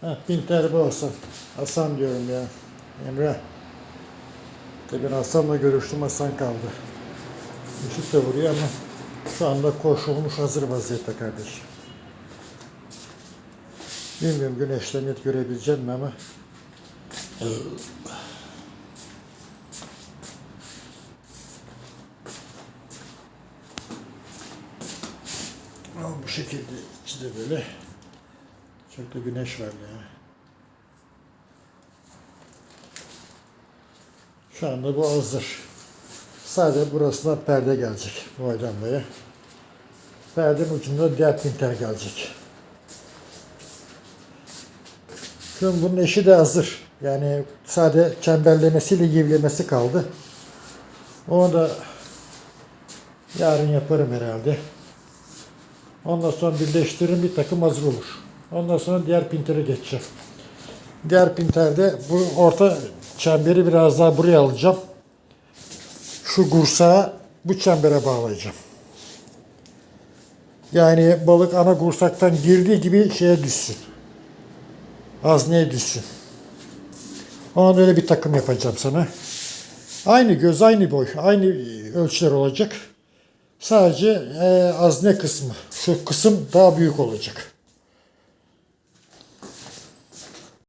Heh, pinter bu olsun. Hasan diyorum ya. Emre. Tabii Hasan'la görüştüm Hasan kaldı. Işık da vuruyor ama şu anda koşulmuş hazır vaziyette kardeşim. Bilmiyorum güneşten net görebileceğim mi Ama bu şekilde içi de böyle çok güneş var ya. Şu anda bu hazır. Sadece burasına perde gelecek boydan boya. Perdenin ucunda diğer pinter gelecek. Şimdi bunun eşi de hazır. Yani sadece çemberlemesiyle givlemesi kaldı. Onu da yarın yaparım herhalde. Ondan sonra birleştiririm bir takım hazır olur. Ondan sonra diğer pintere geçeceğim. Diğer pinterde bu orta çemberi biraz daha buraya alacağım. Şu gursağı bu çembere bağlayacağım. Yani balık ana gursaktan girdiği gibi şeye düşsün. Hazneye düşsün. Ona öyle bir takım yapacağım sana. Aynı göz, aynı boy, aynı ölçüler olacak. Sadece e, azne kısmı, şu kısım daha büyük olacak.